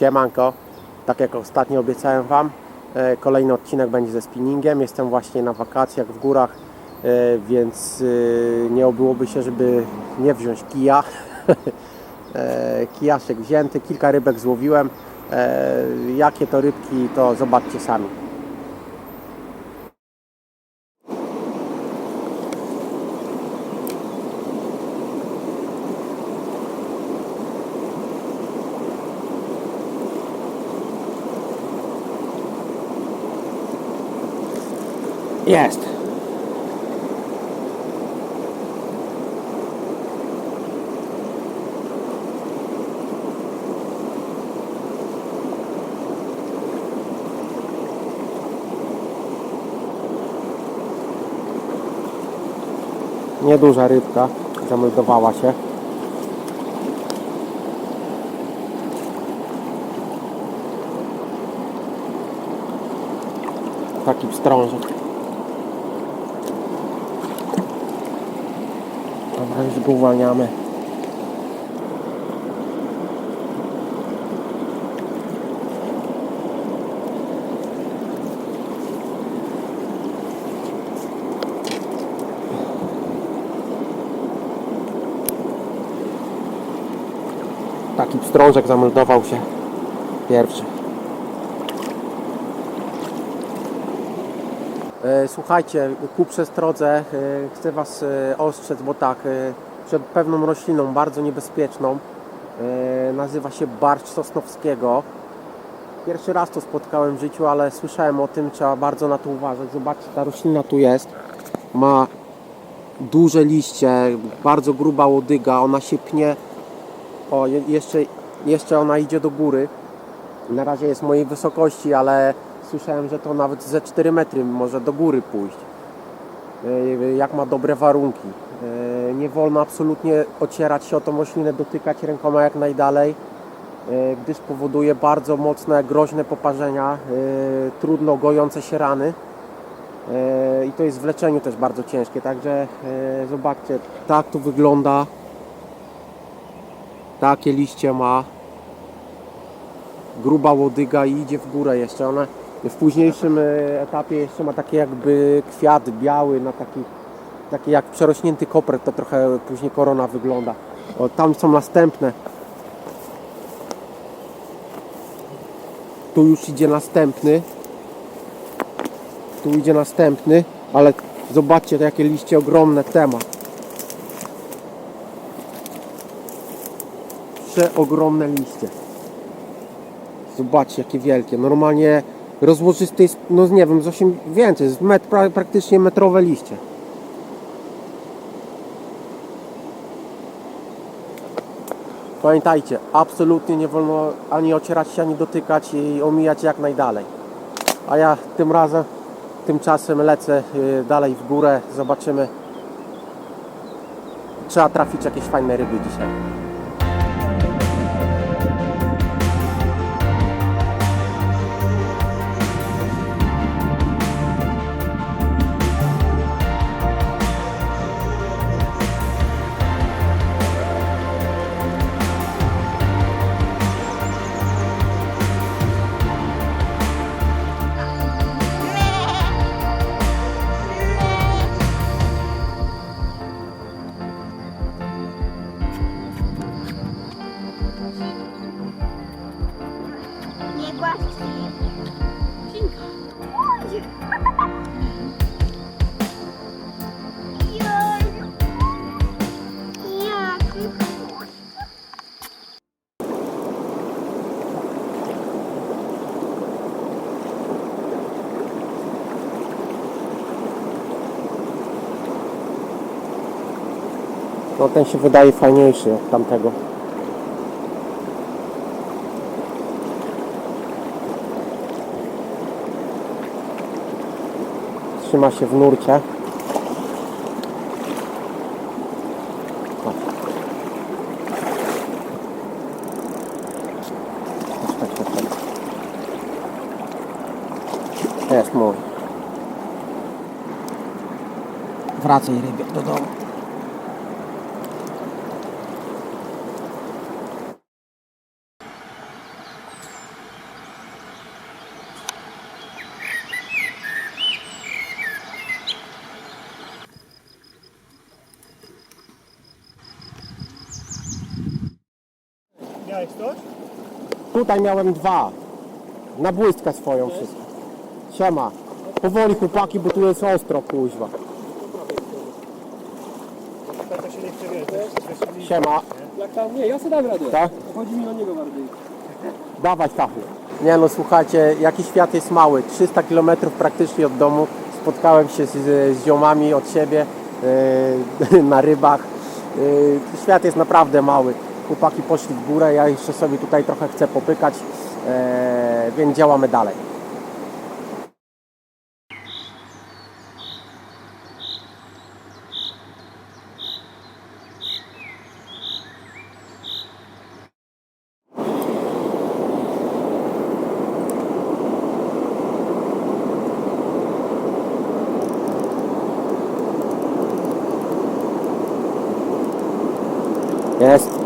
Siemanko, tak jak ostatnio obiecałem Wam, e, kolejny odcinek będzie ze spinningiem. Jestem właśnie na wakacjach w górach, e, więc e, nie obyłoby się, żeby nie wziąć kija. Kijaszek wzięty, kilka rybek złowiłem. Jakie to rybki, to zobaczcie sami. Jest. Nieduża rybka zameldowała się. Taki pstrążek. Już go uwalniamy. Taki pstrążek zameldował się pierwszy. Słuchajcie, ku przestrodze e, chcę Was e, ostrzec, bo tak, e, przed pewną rośliną bardzo niebezpieczną. e, Nazywa się barszcz sosnowskiego. Pierwszy raz to spotkałem w życiu, ale słyszałem o tym, trzeba bardzo na to uważać. Zobaczcie, ta roślina tu jest. Ma duże liście, bardzo gruba łodyga, ona się pnie. O, je- jeszcze, jeszcze ona idzie do góry. Na razie jest mojej wysokości, ale słyszałem, że to nawet ze 4 metry może do góry pójść. E, Jak ma dobre warunki. E, Nie wolno absolutnie ocierać się o tą roślinę, dotykać rękoma jak najdalej, e, gdyż powoduje bardzo mocne, groźne poparzenia, trudno gojące się rany. I to jest w leczeniu też bardzo ciężkie, także zobaczcie, tak tu wygląda. Takie liście ma gruba łodyga i idzie w górę jeszcze. Ona w późniejszym e, etapie jeszcze ma takie jakby kwiat biały, na taki, taki jak przerośnięty koper, to trochę później korona wygląda. O, tam są następne. Tu już idzie następny. Tu idzie następny, ale zobaczcie jakie liście ogromne temat. Przeogromne liście. Zobaczcie jakie wielkie. Normalnie rozłożysty jest, no nie wiem, z 8 więcej, z metr, pra, praktycznie metrowe liście. Pamiętajcie, absolutnie nie wolno ani ocierać się, ani dotykać i omijać jak najdalej. A ja tym razem, tymczasem lecę y, dalej w górę, zobaczymy. Trzeba trafić jakieś fajne ryby dzisiaj. No ten się wydaje fajniejszy od tamtego. Trzyma się w nurcie. Jest mój. Wracaj rybie do domu. Miałeś coś? Tutaj miałem dwa. Na błystkę swoją wszystko. Siema. Powoli chłopaki, bo tu jest ostro, kuźwa. Tata się nie chce wiesz, Siema. Jak tam, nie, ja sobie dam radę. Tak? Chodzi mi o niego bardziej. Dawać Stachu. Nie no, słuchajcie, jaki świat jest mały. 300 km praktycznie od domu. Spotkałem się z, z ziomami od siebie yy, na rybach. Yy, świat jest naprawdę mały. Chłopaki poszli w górę, ja jeszcze sobie tutaj trochę chcę popykać, yy, więc działamy dalej. Jest.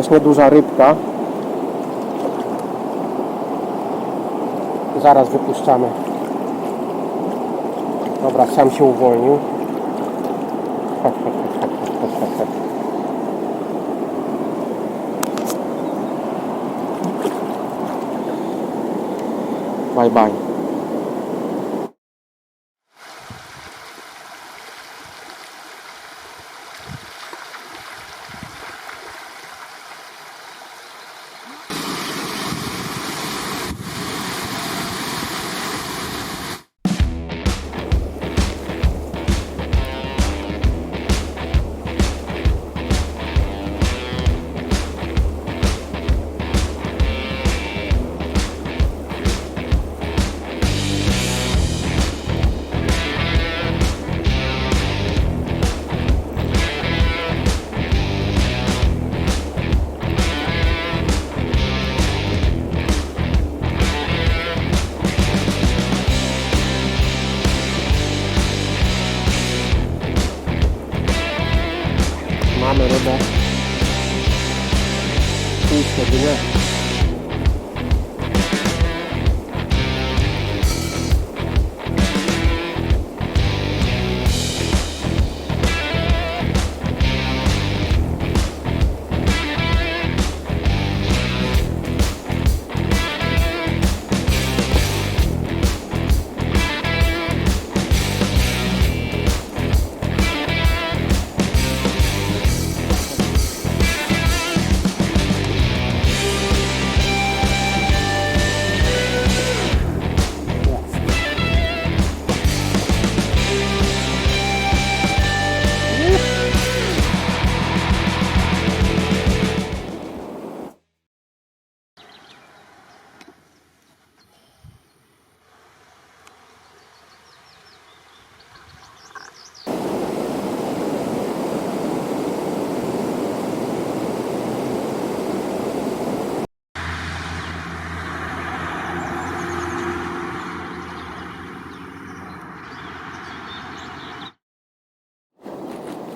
Też nieduża rybka. Zaraz wypuszczamy. Dobra, sam się uwolnił. Bye bye.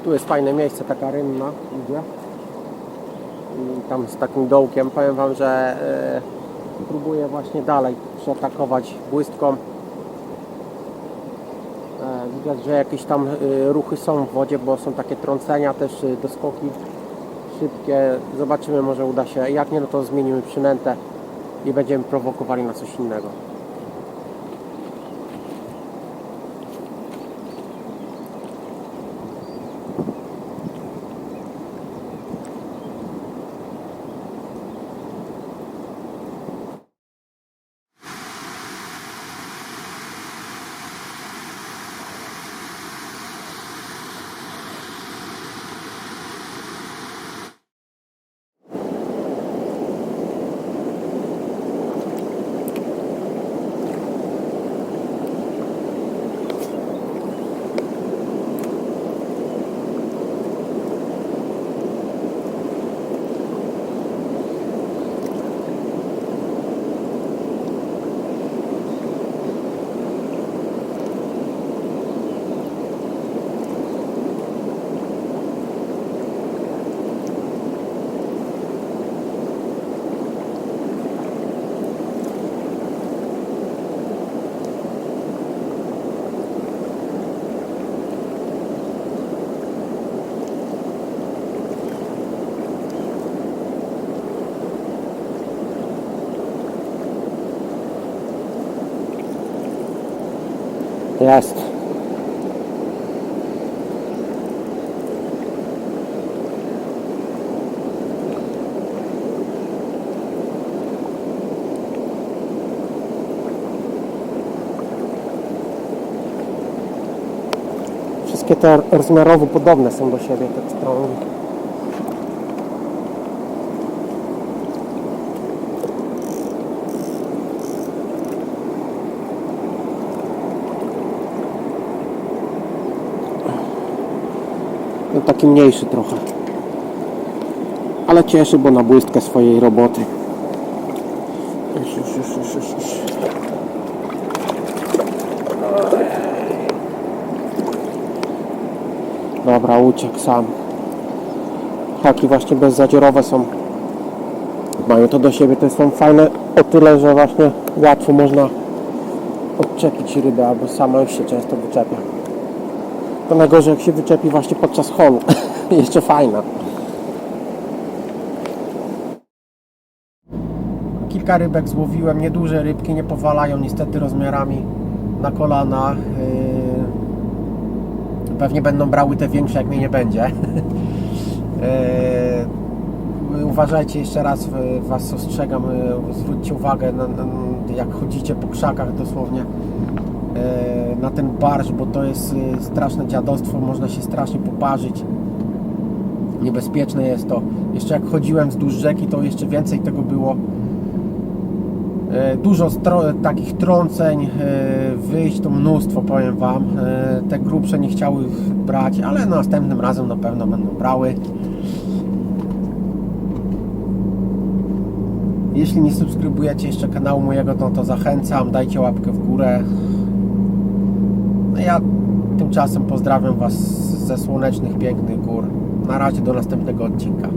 Tu jest fajne miejsce, taka rynna, idzie. Tam z takim dołkiem. Powiem Wam, że e, próbuję właśnie dalej przeatakować błystką. E, widać, że jakieś tam e, ruchy są w wodzie, bo są takie trącenia, też doskoki szybkie. Zobaczymy, może uda się. Jak nie, no to zmienimy przynętę i będziemy prowokowali na coś innego. Jest. Wszystkie te rozmiarowo podobne są do siebie te strony. No taki mniejszy trochę. Ale cieszy, bo na błystkę swojej roboty. Już, już, już, już, już, już. Dobra, uciekł sam. Haki właśnie bezzadziorowe są. Mają to do siebie, to są fajne o tyle, że właśnie łatwo można odczepić rybę, albo sama już się często wyczepia. To najgorzej jak się wyczepi właśnie podczas holu. Jeszcze fajna. Kilka rybek złowiłem, nieduże rybki, nie powalają niestety rozmiarami na kolana. Yy, Pewnie będą brały te większe, jak mnie nie będzie. Yy, Uważajcie jeszcze raz, Was ostrzegam, yy, zwróćcie uwagę, na, na, jak chodzicie po krzakach dosłownie na ten barsz, bo to jest yy, straszne dziadostwo, można się strasznie poparzyć. Niebezpieczne jest to. Jeszcze jak chodziłem wzdłuż rzeki, to jeszcze więcej tego było. E, Dużo stro- takich trąceń, e, wyjść to mnóstwo, powiem Wam. E, Te grubsze nie chciały brać, ale następnym razem na pewno będą brały. Jeśli nie subskrybujecie jeszcze kanału mojego, to, to zachęcam, dajcie łapkę w górę. Ja tymczasem pozdrawiam Was ze słonecznych, pięknych gór. Na razie do następnego odcinka.